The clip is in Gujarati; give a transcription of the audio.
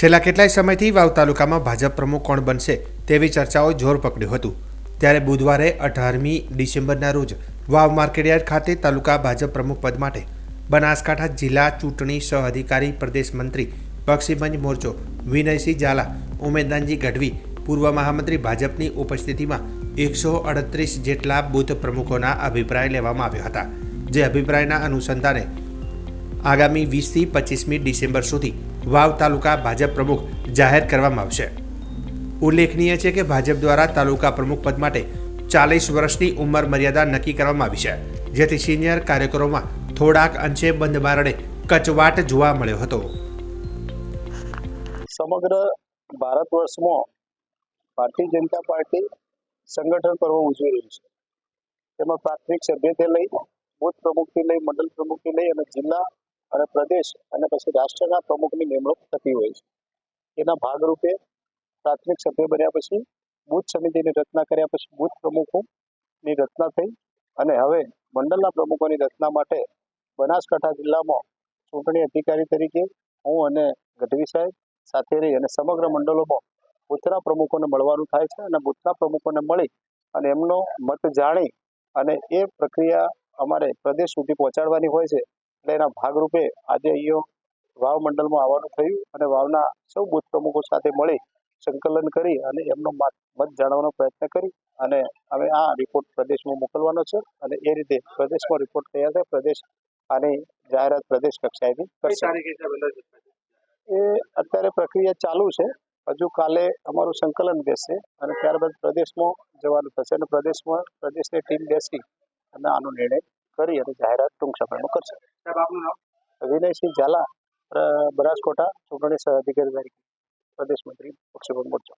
છેલ્લા કેટલાય સમયથી વાવ તાલુકામાં ભાજપ પ્રમુખ કોણ બનશે તેવી ચર્ચાઓ જોર પકડ્યું હતું. ત્યારે બુધવારે અઢારમી ડિસેમ્બરના રોજ વાવ માર્કેટયાર્ડ ખાતે તાલુકા ભાજપ પ્રમુખ પદ માટે બનાસકાંઠા જિલ્લા ચૂંટણી સહ અધિકારી પ્રદેશ મંત્રી બક્ષીબંજ મોરચો વિનયસિંહ ઝાલા ઉમેદદાનજી ગઢવી, પૂર્વ મહામંત્રી ભાજપની ઉપસ્થિતિમાં એકસો અડત્રીસ જેટલા બુથ પ્રમુખોના અભિપ્રાય લેવામાં આવ્યા હતા. જે અભિપ્રાયના અનુસંધાને આગામી વીસથી પચીસમી ડિસેમ્બર સુધી વાવ તાલુકા ભાજપ પ્રમુખ જાહેર કરવામાં આવશે. ઉલ્લેખનીય છે કે ભાજપ દ્વારા તાલુકા પ્રમુખ પદ માટે ચાલીસ વર્ષની ઉંમર મર્યાદા નક્કી કરવામાં આવી છે, જેથી સિનિયર કાર્યકરોમાં થોડાક અંશે બંધ બારણે કચવાટ જોવા મળ્યો હતો. સમગ્ર ભારત વર્ષમાં ભારતીય જનતા પાર્ટી સંગઠન પર્વ ઉજવી રહ્યું છે. તેમાં પ્રાથમિક સભ્યથી લઈ બુથ પ્રમુખથી લઈ મંડળ પ્રમુખથી લઈ અને જિલ્લા અને પ્રદેશ અને પછી રાષ્ટ્રના પ્રમુખની નિમણૂક થતી હોય છે. એના ભાગરૂપે પ્રાથમિક સભ્ય બન્યા પછી બુથ સમિતિની રચના કર્યા પછી બુથ પ્રમુખોની રચના થઈ અને હવે મંડળના પ્રમુખોની રચના માટે બનાસકાંઠા જિલ્લામાં ચૂંટણી અધિકારી તરીકે હું અને ગઢવી સાહેબ સાથે રહી અને સમગ્ર મંડળોમાં બુથના પ્રમુખોને મળવાનું થાય છે અને બુથના પ્રમુખોને મળી અને એમનો મત જાણી અને એ પ્રક્રિયા અમારે પ્રદેશ સુધી પહોંચાડવાની હોય છે. એટલે એના ભાગરૂપે આજે અહીંયા વાવ મંડળમાં આવવાનું થયું અને વાવના સૌ બૂથ પ્રમુખો સાથે મળી સંકલન કરી અને એમનો મત જાણવાનો પ્રયત્ન કરી અને હવે આ રિપોર્ટ પ્રદેશમાં મોકલવાનો છે અને એ રીતે પ્રદેશમાં રિપોર્ટ તૈયાર થાય પ્રદેશ આની જાહેરાત પ્રદેશ કક્ષાએથી કરશે. એ અત્યારે પ્રક્રિયા ચાલુ છે. હજુ કાલે અમારું સંકલન બેસશે અને ત્યારબાદ પ્રદેશમાં જવાનું થશે અને પ્રદેશમાં પ્રદેશની ટીમ બેસી અને આનો નિર્ણય કરી અને જાહેરાત ટૂંક સમયમાં કરશે. વિનયસિંહ ઝાલા અ, બનાસકાંઠા ચૂંટણી સહ અધિકારી તરીકે પ્રદેશ મંત્રી પક્ષીભંગ મોરચો